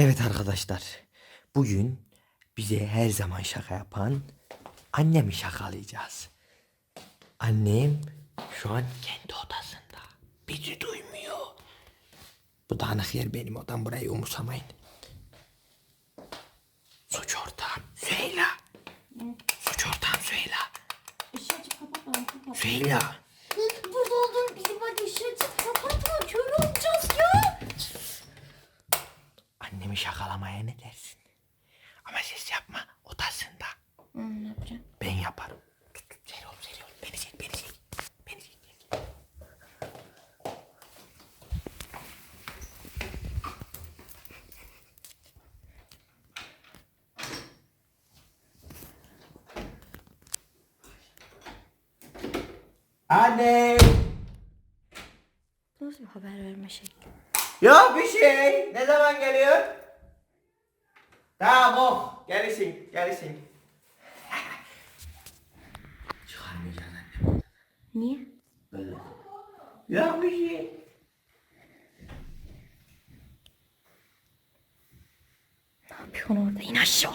Evet arkadaşlar. Bugün bize her zaman şaka yapan annemi şakalayacağız. Annem şu an kendi odasında. Bizi duymuyor. Bu dağınık yer benim odam. Burayı umursamayın. Suç ortağım Süheyla. Suç ortağım Süheyla. Süheyla. Annemi şakalamaya ne dersin? Ama ses yapma odasında. Hmm, ne yapacağım? Ben yaparım. Tut tut seri ol seri beni çek. Beni çek. beni çek. Anne. Nasıl bir haber verme şekli? Yok bir şey. Ne zaman geliyor? Tamam oh. Gelirsin. Gelirsin. Çıkarmayacaksın annem. Niye? Böyle. Yok bir şey. Ne yapıyorsun orada? İn aşağı.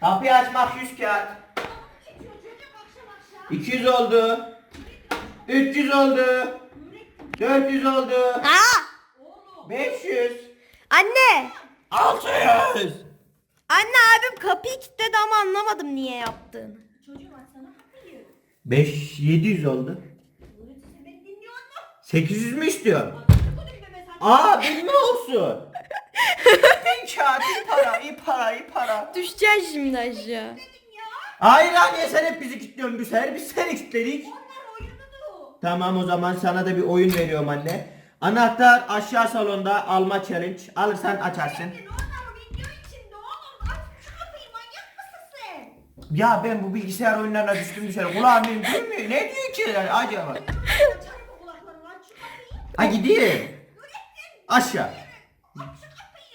Kapıyı açmak 100 kağıt. 200 oldu. 300 oldu. 400 oldu. Aa! 500. Anne! 600. Anne abim kapıyı kilitledi ama anlamadım niye yaptığını. 5 700 oldu. 800 mü istiyorsun? Aa benim olsun. Bin kağıt iyi para iyi para iyi para. Düşeceksin şimdi aşağı. Hayır anne sen hep bizi kilitliyorsun bu sefer biz seni kilitledik. Tamam o zaman sana da bir oyun veriyorum anne. Anahtar aşağı salonda alma challenge. Alırsan açarsın. Ya ben bu bilgisayar oyunlarına düştüm düşer. Kulağım benim duymuyor. Ne diyor ki yani acaba? Ha gidiyor. Aşağı.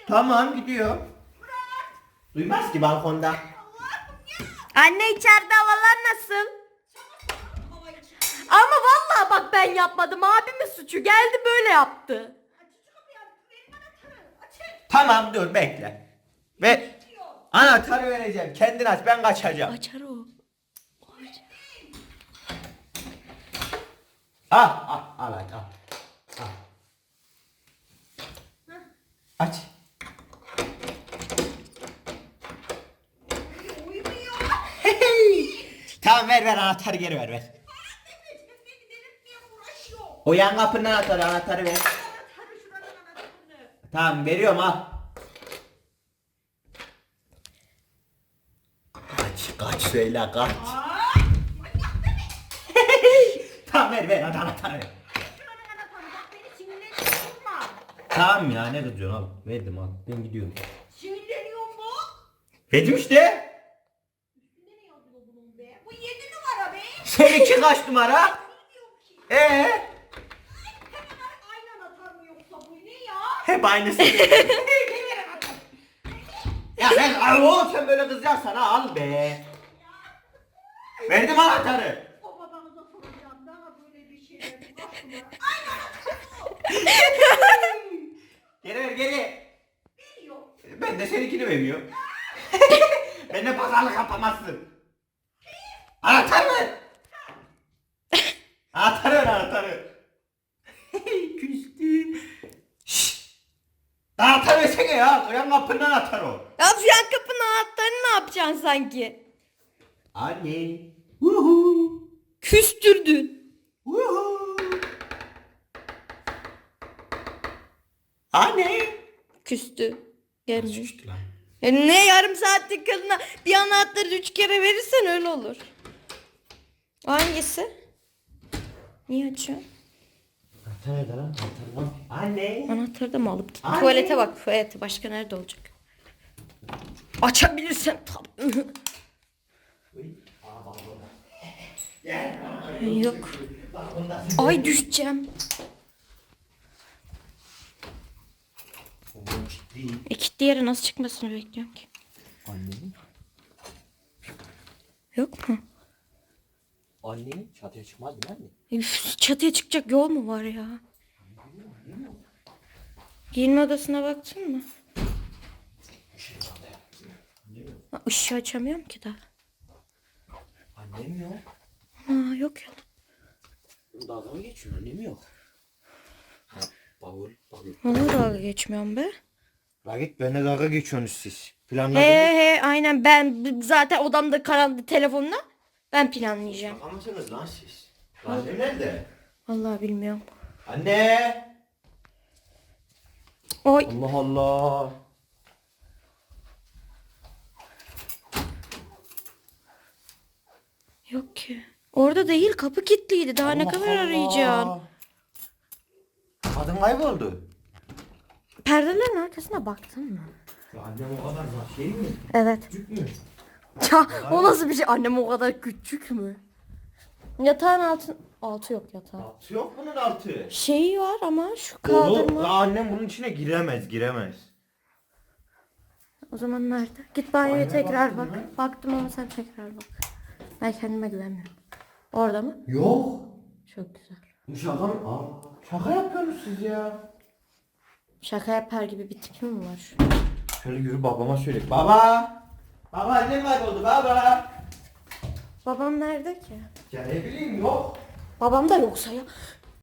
Tamam gidiyor. Duymaz ki balkonda. Anne içeride havalar nasıl? Ben yapmadım. Abimin suçu. Geldi böyle yaptı. Tamam dur bekle. Ve anahtarı vereceğim. Kendin aç ben kaçacağım. Açar o. Al al al aç al. Al. Aç. Tamam ver ver anahtarı geri ver ver. O yan kapının anahtarı anahtarı ver. Tamam veriyorum al. Kaç kaç söyle kaç. tamam ver ver hadi anahtarı ver. Tamam ya ne kızıyorsun al. Verdim al ben gidiyorum. Sinirleniyorum bu. Verdim işte. Ne yazıyor bunun be? Bu yedi numara be. Seninki kaç numara? Ki. Ee? Hemen aynen atar mı yoksa bu ne ya? Hep aynısı. ya ben al oğlum sen böyle kızacaksan ha al be. Verdim anahtarı. O babanıza soracağım daha böyle bir şey. Aklıma. Geri ver geri. Veriyor. Ben de seninkini veriyorum. ben de pazarlık yapamazsın. Anahtar ver. Anahtarı ver anahtarı. Küstü. Şşş. Anahtarı versene ya. Uyan kapının anahtarı o. Ya yan kapının anahtarını ne yapacaksın sanki? Anne. Uhu. Küstürdün. Uhu. Anne. Küstü. Gelmiyor. Küstü lan. Ya ne yarım saatlik kadına bir anahtarı üç kere verirsen öyle olur. Hangisi? Niye açıyorsun? Nerede lan? Anne. Anahtarı da mı alıp gittin? Anne. Tuvalete bak tuvalete. Başka nerede olacak? Açabilirsem tabii. Yok. Ay düşeceğim. E kilitli yere nasıl çıkmasını bekliyorum ki? Annenin. Yok mu? Annenin çatıya çıkmaz değil mi anne? Üf, çatıya çıkacak yol mu var ya? Giyinme odasına baktın mı? Ha, Işığı açamıyorum ki daha. Annem yok. Aa, yok ya. Dalga mı geçiyor? Annem yok. Ha, bavul, bavul. Ona dalga geçmiyorum be. La git benimle dalga geçiyorsunuz siz. He Planladınız. he aynen ben zaten odamda karanlık telefonla ben planlayacağım. Şaka mısınız lan siz? Annem nerede? Vallahi bilmiyorum. Anne! Oy Allah Allah. yok ki. Orada değil kapı kilitliydi. Daha ne Allah kadar Allah. arayacaksın? Kadın kayboldu. Perdelerin arkasına baktın mı? Ya annem o kadar şey mi? Evet. Küçük mü? Ya o nasıl bir şey? Annem o kadar küçük mü? Yatağın altı... Altı yok yatağın. Altı yok bunun altı. Şeyi var ama şu kaldırma. La annem bunun içine giremez giremez. O zaman nerede? Git banyoya Banyoya tekrar baktın bak. Baktım ama sen tekrar bak. Ben kendime güvenmiyorum. Orada mı? Yok. Çok güzel. Bu şaka mı? Aa, şaka yapıyorsunuz siz ya. Şaka yapar gibi bir tipim mi var? Şöyle yürü babama söyle. Baba! Baba annem kayboldu baba. Babam nerede ki? Ya ne bileyim yok. Babam da yoksa ya.